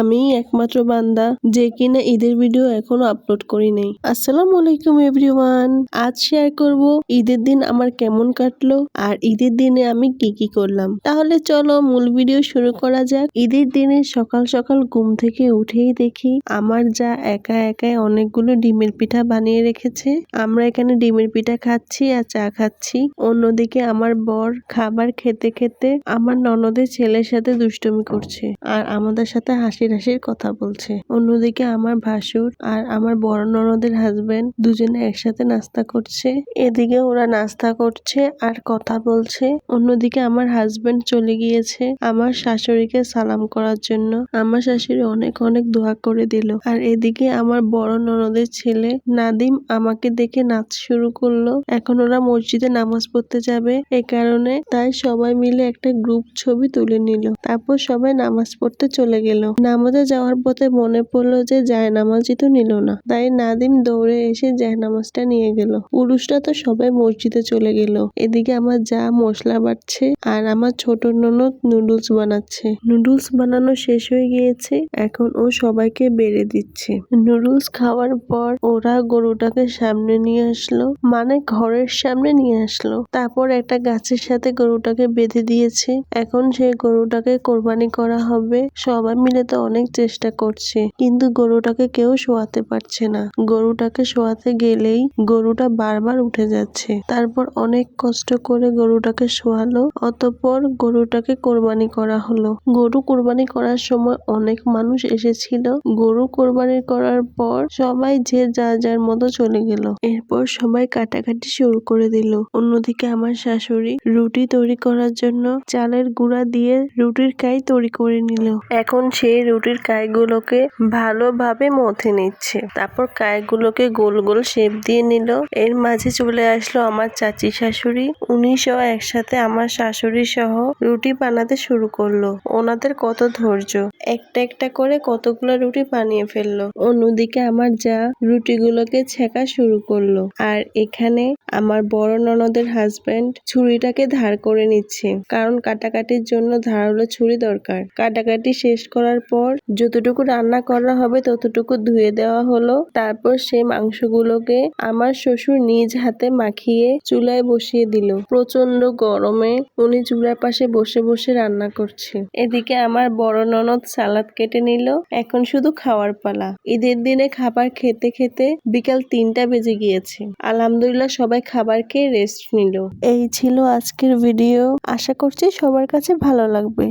আমি একমাত্র বান্দা যে কিনা ঈদের ভিডিও এখনও আপলোড করি নাই। আসসালামু আলাইকুম এভরিওয়ান আজ শেয়ার করব ঈদের দিন আমার কেমন কাটলো আর ঈদের দিনে আমি কি কি করলাম। তাহলে চলো মূল ভিডিও শুরু করা যাক। ঈদের দিনে সকাল সকাল ঘুম থেকে উঠেই দেখি আমার যা একা একাই অনেকগুলো ডিমের পিঠা বানিয়ে রেখেছে। আমরা এখানে ডিমের পিঠা খাচ্ছি আর চা খাচ্ছি। অন্যদিকে আমার বর খাবার খেতে খেতে আমার ননদের ছেলের সাথে দুষ্টুমি করছে আর আমাদের সাথে হাসির হাসির কথা বলছে। অন্যদিকে আমার ভাসুর আর আমার বড় ননদের হাজবেন্ড দুজনে একসাথে নাস্তা করছে। এদিকে ওরা নাস্তা করছে আর কথা বলছে। অন্যদিকে আমার হাজবেন্ড চলে গিয়েছে আমার শাশুড়িকে সালাম করার জন্য। আমার শাশুড়ি অনেক অনেক দোয়া করে দিল। আর এদিকে আমার বড় ননদের ছেলে নাদিম আমাকে দেখে নাচ শুরু করল। এখন ওরা মসজিদে নামাজ পড়তে যাবে। এ কারণে তাই সবাই মিলে একটা গ্রুপ ছবি তুলে নিল। তারপর সবাই নামাজ পড়তে চলে গেল। নামাজে যাওয়ার পথে মনে পড়ল যে যায় নামাজই তো নিল না। তাই নাদিম দৌড়ে এসে যায় নামাজটা নিয়ে গেল। পুরুষরা তো সবাই মসজিদে চলে গেল। এদিকে আমার যা মশলা বাটছে আর আমার ছোট ননদ নুডলস বানাচ্ছে। নুডলস বানানো শেষ হয়ে গিয়েছে, এখন ও সবাইকে বেড়ে দিচ্ছে। নুডলস খাওয়ার পর ওরা গরুটাকে সামনে নিয়ে আসলো মানে ঘরের সামনে নিয়ে আসলো। তারপর একটা গাছের সাথে গরুটাকে বেঁধে দিয়েছে। এখন সেই গরুটাকে কোরবানি করা হবে। সবাই মিলে তো অনেক চেষ্টা করছে, কিন্তু গরুটাকে কেউ শোয়াতে পারছে না। গরুটাকে শোয়াতে গেলেই গরুটা বারবার উঠে যাচ্ছে। তারপর অনেক কষ্ট করে গরুটাকে শোয়ালো, অতপর গরুটাকে কোরবানি করা হলো। গরু কোরবানি করার সময় অনেক মানুষ এসেছিল। গরু কোরবানি করার পর সবাই যে যা যার মতো চলে গেল। এরপর সবাই কাটাকাটি শুরু করে দিল। অন্যদিকে আমার শাশুড়ি রুটি তৈরি করার জন্য চালের গুঁড়া দিয়ে রুটির কাই তৈরি করে নিল। এখন সেই রুটির কাইগুলোকে ভালোভাবে মথে নিচ্ছে। তারপর কাইগুলোকে গোল গোল শেপ দিয়ে নিল। এর মাঝে চলে আসলো আমার চাচি শাশুড়ি। উনি সহ একসাথে আমার শাশুড়ি সহ রুটি বানাতে শুরু করল। ওনাদের কত ধৈর্য। একটা একটা করে কতগুলো রুটি বানিয়ে ফেলল। অন্যদিকে আমার যা রুটিগুলোকে ছেঁকা শুরু করল। আর এখানে আমার বড় ননদের হাজবেন্ড ছুরিটাকে ধার করে নিচ্ছে। কারণ কাটাকাটির জন্য ধারালো ছুরি দরকার। কাটাকাটি শেষ করার পর যতটুকু রান্না করা হবে ততটুকু ধুয়ে দেওয়া হলো। তারপর সেই মাংসগুলোকে আমার শ্বশুর নিজ হাতে মাখিয়ে চুলায় বসিয়ে দিল। প্রচণ্ড গরমে উনি চুলার পাশে বসে বসে রান্না করছে। এদিকে আমার বড় ননদ সালাদ কেটে নিল। এখন শুধু খাওয়ার পালা। ঈদের দিনে খাবার খেতে খেতে বিকাল তিনটা বেজে গিয়েছে। আলহামদুলিল্লাহ সবাই খাবার খেয়ে রেস্ট নিল। এই ছিল আজকের ভিডিও আশা করছি সবার কাছে ভালো লাগবে।